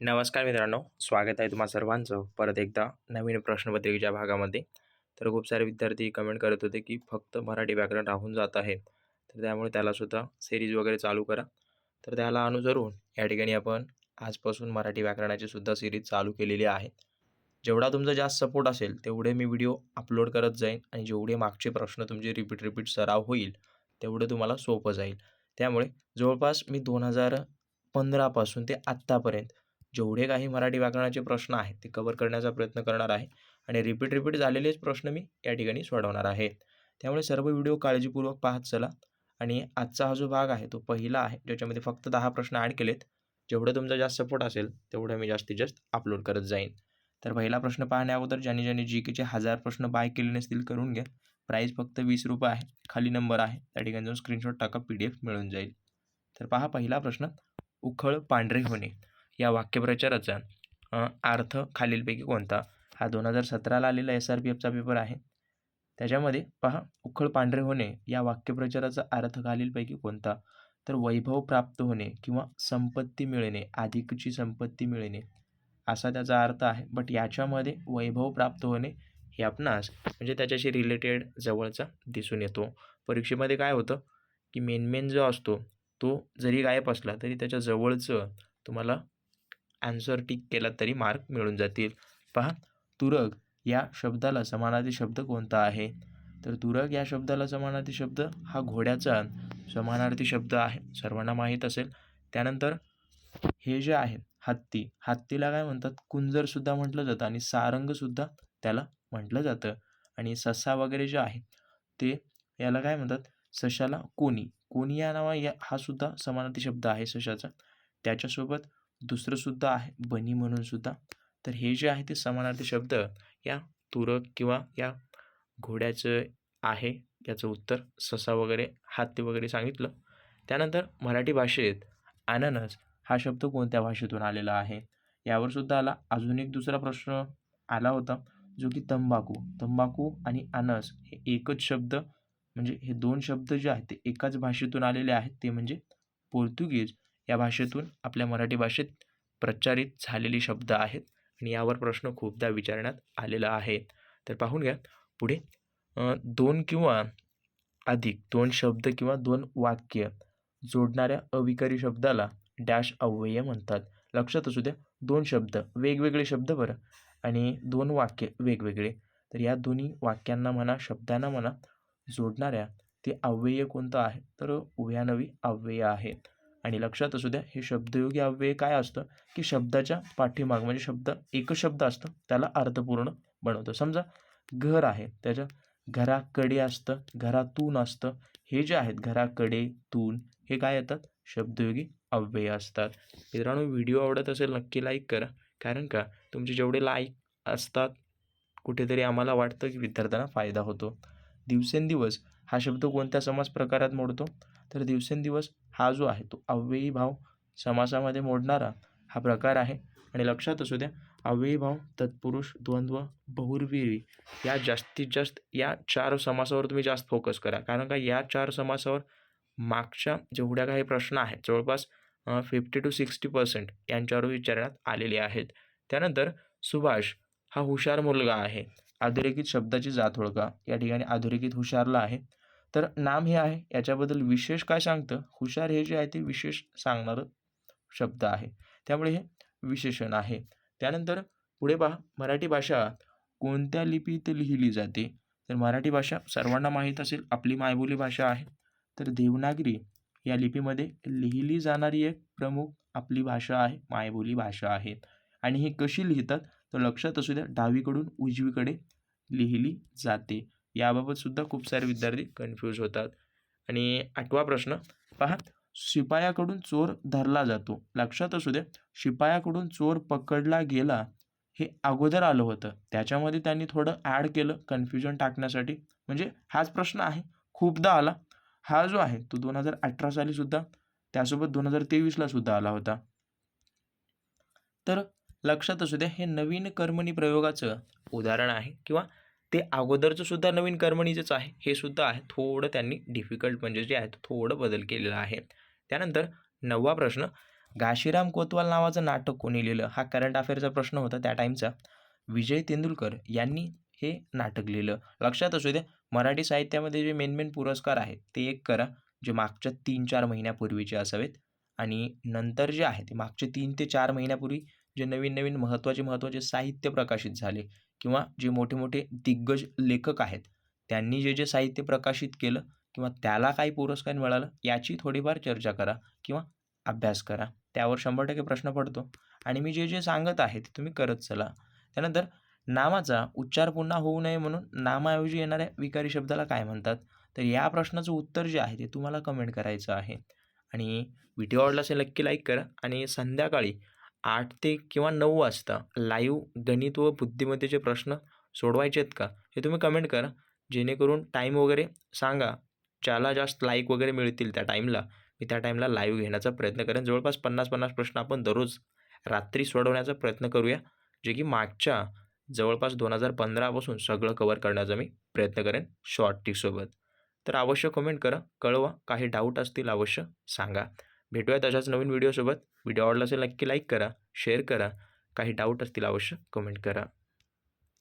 नमस्कार मित्रांनो स्वागत आहे तुम्हा सर्वांचं. परत एकदा नवीन प्रश्नपत्रिकेच्या भागामध्ये. तर खूप सारे विद्यार्थी कमेंट करत होते की फक्त मराठी व्याकरण राहून जात आहे. तर त्यामुळे त्यालासुद्धा सिरीज वगैरे चालू करा. तर त्याला अनुसरून या ठिकाणी आपण आजपासून मराठी व्याकरणाची सुद्धा सिरीज चालू केलेली आहे. जेवढा तुमचा जास्त सपोर्ट असेल तेवढे मी व्हिडिओ अपलोड करत जाईन आणि जेवढे मागचे प्रश्न तुमचे रिपीट रिपीट सराव होईल तेवढं तुम्हाला सोपं जाईल. त्यामुळे जवळपास मी दोन हजार पंधरापासून ते आत्तापर्यंत जेवढे काही मराठी व्याकरणाचे प्रश्न आहेत ते कवर करण्याचा प्रयत्न करणार आहे. आणि रिपीट रिपीट झालेलेच प्रश्न मी या ठिकाणी सोडवणार आहे. त्यामुळे सर्व व्हिडिओ काळजीपूर्वक पाहत चला. आणि आजचा हा जो भाग आहे तो पहिला आहे ज्याच्यामध्ये फक्त दहा प्रश्न ॲड केलेत. जेवढं तुमचा जास्त सपोर्ट असेल तेवढं मी जास्तीत जास्त अपलोड करत जाईन. तर पहिला प्रश्न पाहण्या अगोदर ज्यांनी ज्यांनी जी केचे हजार प्रश्न बाय केले नसतील करून घ्या. प्राईस फक्त वीस रुपये आहे खाली नंबर आहे. त्या ठिकाणी जाऊन स्क्रीनशॉट टाका पी डी एफ मिळून जाईल. तर पहा पहिला प्रश्न उखळ पांढरे होणे. या वाक्यप्रचाराचा. अर्थ खालीलपैकी कोणता? हा दोन हजार सतराला आलेला एस आर पी एफचा पेपर आहे. त्याच्यामध्ये पहा उखळ पांढरे होणे या वाक्यप्रचाराचा अर्थ खालीलपैकी कोणता? तर वैभव प्राप्त होणे किंवा संपत्ती मिळणे अधिकची संपत्ती मिळणे. असा त्याचा अर्थ आहे. बट याच्यामध्ये वैभव प्राप्त होणे हे आपणास म्हणजे त्याच्याशी रिलेटेड जवळचा दिसून येतो. परीक्षेमध्ये काय होतं? की मेन मेन जो असतो तो जरी गायब असला तरी त्याच्या जवळचं तुम्हाला ॲन्सर टिक केला तरी मार्क मिळून जातील. पहा तुरग या शब्दाला समानार्थी शब्द कोणता आहे? तर तुरग या शब्दाला समानार्थी शब्द हा घोड्याचा समानार्थी शब्द आहे. सर्वांना माहीत असेल. त्यानंतर हे जे आहे हत्ती हत्तीला काय म्हणतात? कुंजरसुद्धा म्हटलं जातं आणि सारंगसुद्धा त्याला म्हटलं जातं. आणि ससा वगैरे जे आहे ते याला काय म्हणतात? सशाला कोणी. कोणी या नावा या हा सुद्धा समानार्थी शब्द आहे सशाचा. त्याच्यासोबत दुसरंसुद्धा आहे बनी म्हणूनसुद्धा तर हे जे आहे ते समानार्थी शब्द या तुरक किंवा या घोड्याचं आहे याचं उत्तर ससा वगैरे हाती वगैरे सांगितलं. त्यानंतर मराठी भाषेत अननस हा शब्द कोणत्या भाषेतून आलेला आहे? यावर सुद्धा आला. अजून एक दुसरा प्रश्न आला होता जो की तंबाखू. तंबाखू आणि अनस हे एकच शब्द म्हणजे हे दोन शब्द जे आहेत ते एकाच भाषेतून आलेले आहेत ते म्हणजे पोर्तुगीज. या भाषेतून आपल्या मराठी भाषेत प्रचारित झालेले शब्द आहेत आणि यावर प्रश्न खूपदा विचारण्यात आलेला आहे. तर पाहून घ्या. पुढे दोन किंवा अधिक दोन शब्द किंवा दोन वाक्य जोडणाऱ्या अविकारी शब्दाला डॅश अव्यय म्हणतात. लक्षात असू द्या दोन शब्द वेगवेगळे शब्द बरं आणि दोन वाक्य वेगवेगळे. तर या दोन्ही वाक्यांना म्हणा शब्दांना म्हणा जोडणाऱ्या ते अव्यय कोणतं आहे? तर उभयानवी अव्यय आहे आणि लक्षात असू द्या हे शब्दयोगी अव्यय काय असतं? की शब्दाच्या पाठीमाग म्हणजे शब्द एक शब्द असतं त्याला अर्थपूर्ण बनवतं. समजा घर आहे त्याच्या घराकडे असतं घरातून असतं. हे जे आहेत घराकडे तून हे काय येतात? शब्दयोगी अव्यय असतात. मित्रांनो व्हिडिओ आवडत असेल नक्की लाईक करा. कारण का? तुमचे जेवढे लाईक असतात कुठेतरी आम्हाला वाटतं की विद्यार्थ्यांना फायदा होतो. दिवसेंदिवस हा शब्द कोणत्या समास प्रकारात मोडतो? तर दिवसेंदिवस हा जो आहे तो अव्ययी भाव समासामध्ये मोडणारा हा प्रकार आहे. आणि लक्षात असू द्या अव्ययी भाव तत्पुरुष द्वंद्व बहुर्विरी या जास्तीत जास्त या चार समासावर तुम्ही जास्त फोकस करा. कारण का या चार समासावर मागच्या जेवढ्या काही प्रश्न आहेत जवळपास फिफ्टी टू सिक्स्टी पर्सेंट यांच्यावर विचारण्यात आलेले आहेत. त्यानंतर सुभाष हा हुशार मुलगा आहे. अधोरेखित शब्दाची जात ओळखा. या ठिकाणी अधोरेखित हुशारला आहे. तर नाम हे आहे. याच्याबद्दल विशेष काय सांगतं? हुशार हे जे आहे ते विशेष सांगणारं शब्द आहे. त्यामुळे हे विशेषण आहे. त्यानंतर पुढे पहा. मराठी भाषा कोणत्या लिपीत लिहिली जाते? तर मराठी भाषा सर्वांना माहीत असेल. आपली मायबोली भाषा आहे. तर देवनागरी या लिपीमध्ये लिहिली जाणारी एक प्रमुख आपली भाषा आहे. मायबोली भाषा आहे. आणि ही कशी लिहितात? तर लक्षात असू द्या. डावीकडून उजवीकडे लिहिली जाते. याबाबत सुद्धा खूप सारे विद्यार्थी कन्फ्यूज होतात. आणि आठवा प्रश्न पहा शिपायाकडून चोर धरला जातो. लक्षात असू द्या शिपायाकडून चोर पकडला गेला हे अगोदर आलं होतं. त्याच्यामध्ये त्यांनी थोडं ॲड केलं कन्फ्युजन टाकण्यासाठी. म्हणजे हाच प्रश्न आहे. खूपदा आला. हा जो आहे तो दोन हजार अठरा साली सुद्धा त्यासोबत दोन हजार तेवीसला सुद्धा आला होता. तर लक्षात असू द्या हे नवीन कर्मणी प्रयोगाचं उदाहरण आहे किंवा ते अगोदरचं सुद्धा नवीन कर्मणीचंच आहे. हे सुद्धा आहे. थोडं त्यांनी डिफिकल्ट म्हणजे जे आहे थोडं बदल केलेला आहे. त्यानंतर नववा प्रश्न घाशीराम कोतवाल नावाचं नाटक कोणी लिहिलं? हा करंट अफेअरचा प्रश्न होता त्या टाईमचा विजय तेंडुलकर यांनी हे नाटक लिहिलं. लक्षात असू द्या मराठी साहित्यामध्ये जे मेन मेन पुरस्कार आहेत ते एक करा. जे मागच्या तीन चार महिन्यापूर्वीचे असावेत. आणि नंतर जे आहे ते मागचे तीन ते चार महिन्यापूर्वी जे नवीन नवीन महत्त्वाचे महत्त्वाचे साहित्य प्रकाशित झाले. किंवा जे मोठे मोठे दिग्गज लेखक आहेत त्यांनी जे जे साहित्य प्रकाशित केलं किंवा त्याला काही पुरस्कार मिळालं याची थोडीफार चर्चा करा किंवा अभ्यास करा. त्यावर शंभर टक्के प्रश्न पडतो. आणि मी जे जे सांगत आहे ते तुम्ही करत चला. त्यानंतर नामाचा उच्चार पुन्हा होऊ नये म्हणून नामाऐवजी येणाऱ्या विकारी शब्दाला काय म्हणतात? तर या प्रश्नाचं उत्तर जे आहे ते तुम्हाला कमेंट करायचं आहे. आणि व्हिडिओ आवडला असेल नक्की लाईक करा. आणि संध्याकाळी आठ ते किंवा नऊ वाजता लाईव्ह गणित व बुद्धिमत्तेचे प्रश्न सोडवायचे आहेत का हे तुम्ही कमेंट करा. जेणेकरून टाईम वगैरे सांगा. ज्याला जास्त लाईक वगैरे मिळतील त्या टाईमला मी त्या टाईमला लाईव्ह घेण्याचा प्रयत्न करेन. जवळपास पन्नास पन्नास प्रश्न आपण दररोज रात्री सोडवण्याचा प्रयत्न करूया जे की मागच्या जवळपास दोन हजार पंधरापासून सगळं कवर करण्याचा मी प्रयत्न करेन शॉर्ट टिकसोबत तर अवश्य कमेंट करा कळवा काही डाऊट असतील अवश्य सांगा. भेटूया तशाच नवीन व्हिडिओसोबत व्हिडिओ आवडला असेल नक्की लाईक करा शेअर करा. काही डाऊट असतील अवश्य कमेंट करा.